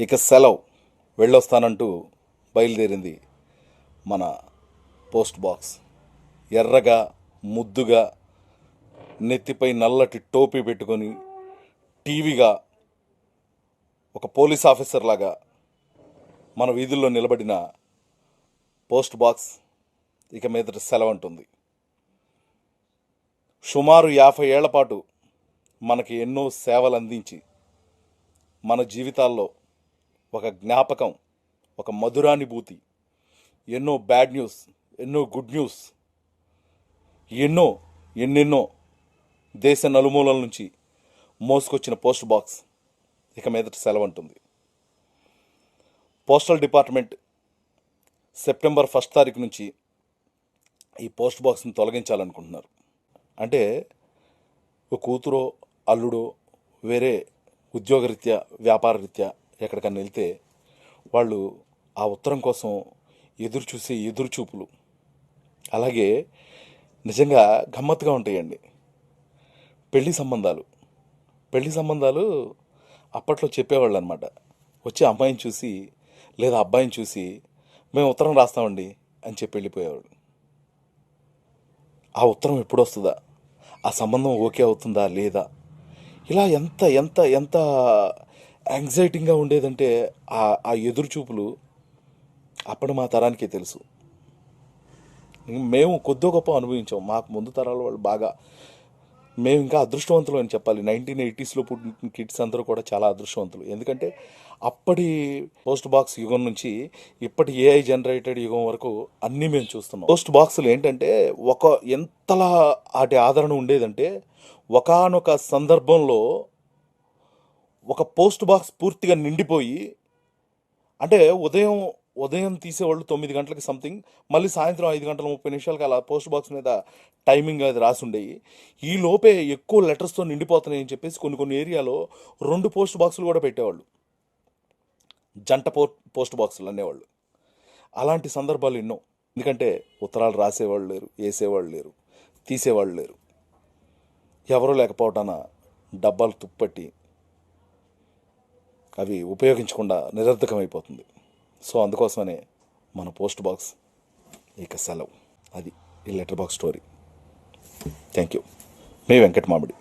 ఇక సెలవు వెళ్ళొస్తానంటూ బయలుదేరింది మన పోస్ట్ బాక్స్. ఎర్రగా ముద్దుగా నెత్తిపై నల్లటి టోపీ పెట్టుకొని టీవీగా ఒక పోలీస్ ఆఫీసర్ లాగా మన వీధుల్లో నిలబడిన పోస్ట్ బాక్స్ ఇక మీదట సెలవు అంటుంది సుమారు యాభై ఏళ్ళ పాటు మనకి ఎన్నో సేవలు అందించి మన జీవితాల్లో ఒక జ్ఞాపకం ఒక మధురానుభూతి ఎన్నో బ్యాడ్ న్యూస్ ఎన్నో గుడ్ న్యూస్ ఎన్నో ఎన్నెన్నో దేశ నలుమూలల నుంచి మోసుకొచ్చిన పోస్ట్ బాక్స్ ఇక మీదట సెలవంటుంది. పోస్టల్ డిపార్ట్మెంట్ సెప్టెంబర్ ఫస్ట్ తారీఖు నుంచి ఈ పోస్ట్ బాక్స్ని తొలగించాలనుకుంటున్నారు. అంటే ఒక కూతురో అల్లుడో వేరే ఉద్యోగరీత్యా వ్యాపారరీత్యా ఎక్కడికన్నా వెళ్తే వాళ్ళు ఆ ఉత్తరం కోసం ఎదురు చూసే ఎదురు చూపులు అలాగే నిజంగా గమ్మత్తుగా ఉంటాయండి. పెళ్ళి సంబంధాలు. పెళ్ళి సంబంధాలు అప్పట్లో చెప్పేవాళ్ళు అనమాట వచ్చి అమ్మాయిని చూసి లేదా అబ్బాయిని చూసి మేము ఉత్తరం రాస్తామండి అని చెప్పి వెళ్ళిపోయేవాడు. ఆ ఉత్తరం ఎప్పుడు వస్తుందా ఆ సంబంధం ఓకే అవుతుందా లేదా? ఇలా ఎంత ఎంత ఎంత యాంగ్జైటీగా ఉండేదంటే ఆ ఆ ఎదురు అప్పుడు మా తరానికే తెలుసు. మేము కొద్దో గొప్ప అనుభవించాం. మాకు ముందు తరాల వాళ్ళు బాగా మేము ఇంకా అదృష్టవంతులు అని చెప్పాలి. నైన్టీన్ ఎయిటీస్లో పుట్టిన కిడ్స్ అందరూ కూడా చాలా అదృష్టవంతులు. ఎందుకంటే అప్పటి పోస్ట్ బాక్స్ యుగం నుంచి ఇప్పటి ఏఐ జనరేటెడ్ యుగం వరకు అన్నీ మేము చూస్తున్నాం. పోస్ట్ బాక్సులు ఏంటంటే ఒక ఎంతలా వాటి ఆదరణ ఉండేదంటే ఒకానొక సందర్భంలో ఒక పోస్ట్ బాక్స్ పూర్తిగా నిండిపోయి అంటే ఉదయం ఉదయం తీసేవాళ్ళు తొమ్మిది గంటలకి సంథింగ్ మళ్ళీ సాయంత్రం ఐదు గంటల ముప్పై నిమిషాలకి అలా పోస్ట్ బాక్స్ మీద టైమింగ్ అది రాసి ఉండేవి ఈ లోపే ఎక్కువ లెటర్స్తో నిండిపోతున్నాయని చెప్పేసి కొన్ని కొన్ని ఏరియాలో రెండు పోస్ట్ బాక్సులు కూడా పెట్టేవాళ్ళు. జంట పో పోస్ట్ బాక్సులు అనేవాళ్ళు. అలాంటి సందర్భాలు ఎన్నో. ఎందుకంటే ఉత్తరాలు రాసేవాళ్ళు లేరు వేసేవాళ్ళు లేరు తీసేవాళ్ళు లేరు. ఎవరూ లేకపోవటాన డబ్బాలు తుప్పట్టి అవి ఉపయోగించకుండా నిరర్ధకమైపోతుంది సో అందుకోసమనే మన పోస్ట్ బాక్స్ ఇక సెలవు. అది ఈ letter box story. Thank you మీ వెంకట మామిడి